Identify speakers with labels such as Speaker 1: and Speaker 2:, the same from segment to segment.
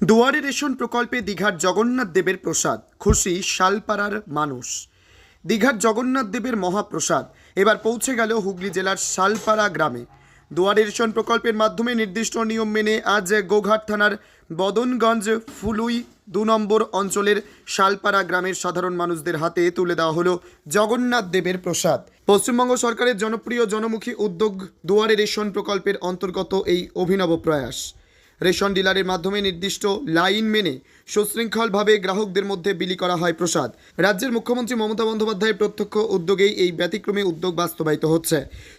Speaker 1: দুয়ারে রেশন প্রকল্পে দীঘার জগন্নাথ দেবের প্রসাদ, খুশি শালপাড়ার মানুষ। দীঘার জগন্নাথ দেবের মহাপ্রসাদ এবার পৌঁছে গেল হুগলি জেলার শালপাড়া গ্রামে। দুয়ারে রেশন প্রকল্পের মাধ্যমে নির্দিষ্ট নিয়ম মেনে আজ গোঘাট থানার বদনগঞ্জ ফুলুই দু নম্বর অঞ্চলের শালপাড়া গ্রামের সাধারণ মানুষদের হাতে তুলে দেওয়া হলো জগন্নাথ দেবের প্রসাদ। পশ্চিমবঙ্গ সরকারের জনপ্রিয় জনমুখী উদ্যোগ দুয়ারে রেশন প্রকল্পের অন্তর্গত এই অভিনব প্রয়াস। রেশন ডিলারের মাধ্যমে নির্দিষ্ট লাইন মেনে সুশৃঙ্খলভাবে গ্রাহকদের মধ্যে বিলি করা হয় প্রসাদ। রাজ্যের মুখ্যমন্ত্রী মমতা বন্দ্যোপাধ্যায়ের প্রত্যক্ষ উদ্যোগেই এই ব্যতিক্রমী উদ্যোগ বাস্তবায়িত হচ্ছে।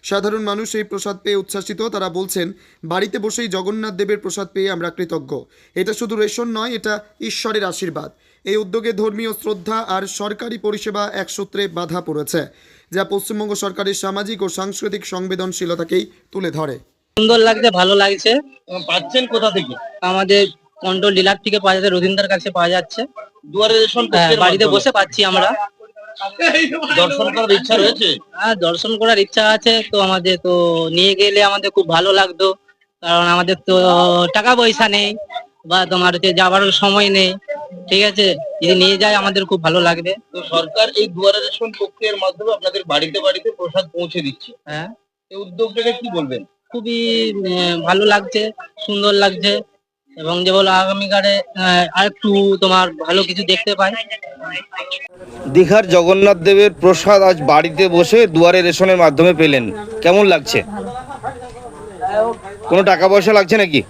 Speaker 1: সাধারণ মানুষ এই প্রসাদ পেয়ে উচ্ছ্বাসিত, তারা বলছেন, বাড়িতে বসেই জগন্নাথ দেবের প্রসাদ পেয়ে আমরা কৃতজ্ঞ। এটা শুধু রেশন নয়, এটা ঈশ্বরের আশীর্বাদ। এই উদ্যোগে ধর্মীয় শ্রদ্ধা আর সরকারি পরিষেবা এক সূত্রে বাধা পড়েছে, যা পশ্চিমবঙ্গ সরকারের সামাজিক ও সাংস্কৃতিক সংবেদনশীলতাকেই তুলে ধরে।
Speaker 2: সুন্দর লাগছে ভালো লাগছে।
Speaker 3: পাচ্ছেন কোথা থেকে?
Speaker 2: আমাদের কন্ট্রোল ডিলার থেকে পাওয়া যাচ্ছে রবীন্দ্রের কাছে পাওয়া যাচ্ছে।
Speaker 3: দুয়ারে রেশন
Speaker 2: হ্যাঁ, বাড়িতে বসে পাচ্ছি আমরা।
Speaker 3: দর্শন করার ইচ্ছা রয়েছে?
Speaker 2: হ্যাঁ দর্শন করার ইচ্ছা আছে তো আমাদের তো নিয়ে গেলে আমাদের খুব ভালো লাগতো। কারণ আমাদের তো টাকা পয়সা নেই বা তোমার হচ্ছে যাওয়ার সময় নেই ঠিক আছে? যদি নিয়ে যায় আমাদের খুব ভালো লাগবে।
Speaker 3: তো সরকার এই দুয়ারে রেশন প্রক্রিয়ার মাধ্যমে আপনাদের বাড়িতে বাড়িতে প্রসাদ পৌঁছে দিচ্ছে।
Speaker 2: হ্যাঁ।
Speaker 3: এই উদ্যোগটাকে কি বলবেন?
Speaker 2: খুবই ভালো লাগছে সুন্দর লাগছে। এবং যে বলো আগামীকালে আর একটু তোমার ভালো কিছু দেখতে পাই।
Speaker 4: দীঘার জগন্নাথ দেবের প্রসাদ আজ বাড়িতে বসে দুয়ারে রেশনের মাধ্যমে পেলেন। কেমন লাগছে? কোনো টাকা পয়সা লাগছে নাকি?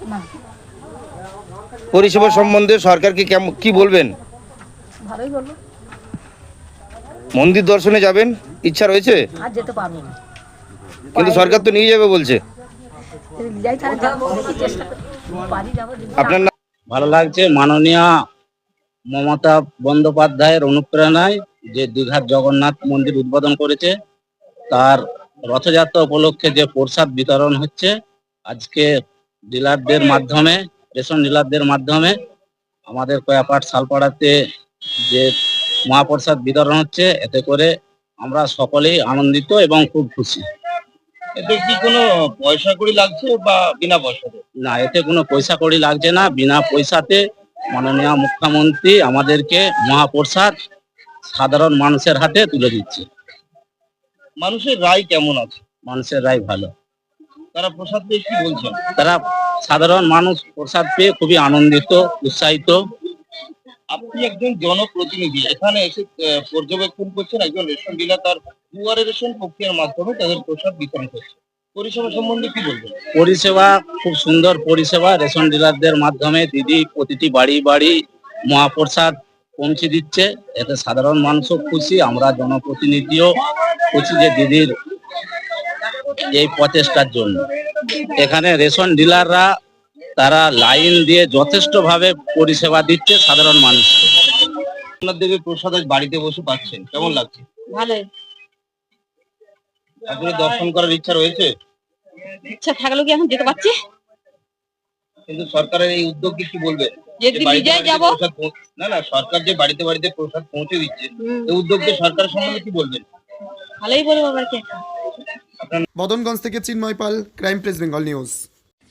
Speaker 4: পরিষেবা সম্বন্ধে সরকারকে কেমন কি বলবেন? মন্দির দর্শনে যাবেন? ইচ্ছা রয়েছে?
Speaker 5: আর যেতে পারব না।
Speaker 4: কিন্তু সরকার তো নিয়ে যাবে বলছে।
Speaker 5: যাই তাহলে যাব দেখি চেষ্টা করি। পারি যাব যদি
Speaker 4: আপনার নাম
Speaker 6: ভালো লাগছে? মাননীয় মমতা বন্দ্যোপাধ্যায়ের অনুপ্রেরণায় যে দীঘার জগন্নাথ মন্দির উদ্বোধন করেছে তার রথযাত্রা উপলক্ষে যে প্রসাদ বিতরণ হচ্ছে আজকে ডিলারদের মাধ্যমে রেশন ডিলারদের মাধ্যমে আমাদের কয়াপাট শালপাড়াতে যে মহাপ্রসাদ বিতরণ হচ্ছে এতে করে আমরা সকলেই আনন্দিত এবং খুব খুশি।
Speaker 3: এতে কি কোনো পয়সা কড়ি লাগছে বা বিনা পয়সাতে?
Speaker 6: না এতে কোনো পয়সা কড়ি লাগছে না। বিনা পয়সাতে মাননীয় মুখ্যমন্ত্রী আমাদেরকে মহাপ্রসাদ সাধারণ মানুষের হাতে তুলে দিচ্ছে।
Speaker 3: মানুষের রায় কেমন আছে?
Speaker 6: মানুষের রায় ভালো।
Speaker 3: তারা প্রসাদ পেয়ে কি বলছেন?
Speaker 6: তারা সাধারণ মানুষ প্রসাদ পেয়ে খুবই আনন্দিত উৎসাহিত।
Speaker 3: আপনি একজন জনপ্রতিনিধি, এখানে এসে পর্যবেক্ষণ করছেন একজন রেশন ডিলার, তার দুয়ারে রেশন প্রক্রিয়ার মাধ্যমে তাদের প্রসাদ বিতরণ করছে। পরিষেবা সম্বন্ধে কি বলবেন?
Speaker 6: পরিষেবা, খুব সুন্দর পরিষেবা, রেশন ডিলারদের মাধ্যমে দিদি প্রতিটি বাড়ি বাড়ি মহাপ্রসাদ পৌঁছে দিচ্ছে। এতে সাধারণ মানুষও খুশি, আমরা জনপ্রতিনিধিও খুশি যে দিদির এই প্রচেষ্টার জন্য। এখানে রেশন ডিলাররা তারা লাইন দিয়ে যথেষ্ট ভাবে পরিষেবা দিচ্ছে সাধারণ মানুষকে।
Speaker 3: আপনার দেবে প্রসাদ আজ বাড়িতে বসে পাচ্ছেন কেমন লাগছে?
Speaker 5: ভালোই।
Speaker 3: আপনি দর্শন করার ইচ্ছা রয়েছে?
Speaker 5: ইচ্ছা থাকলেও কি এখন যেতে পারছি?
Speaker 3: কিন্তু সরকারের এই উদ্যোগকে কি বাড়িতে
Speaker 5: যাব।
Speaker 3: না না সরকার যে বাড়িতে বাড়িতে প্রসাদ পৌঁছে দিচ্ছে এই উদ্যোগকে সরকারের সম্বন্ধে কি বলবেন?
Speaker 5: ভালোই বলব আবার কি।
Speaker 1: বদনগঞ্জ থেকে Chinmoy Pal crime press Bengal news.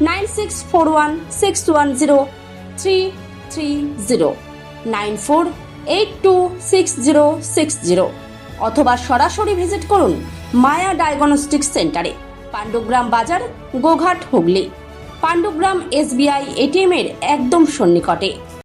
Speaker 7: nine six four one six one zero three three zero, nine four eight two six zero six zero, অথবা সরাসরি ভিজিট করুন মায়া ডায়াগনস্টিক সেন্টারে, পাণ্ডুগ্রাম বাজার, গোঘাট হুগলি। পাণ্ডুগ্রাম এসবিআই এটিএমের একদম সন্নিকটে।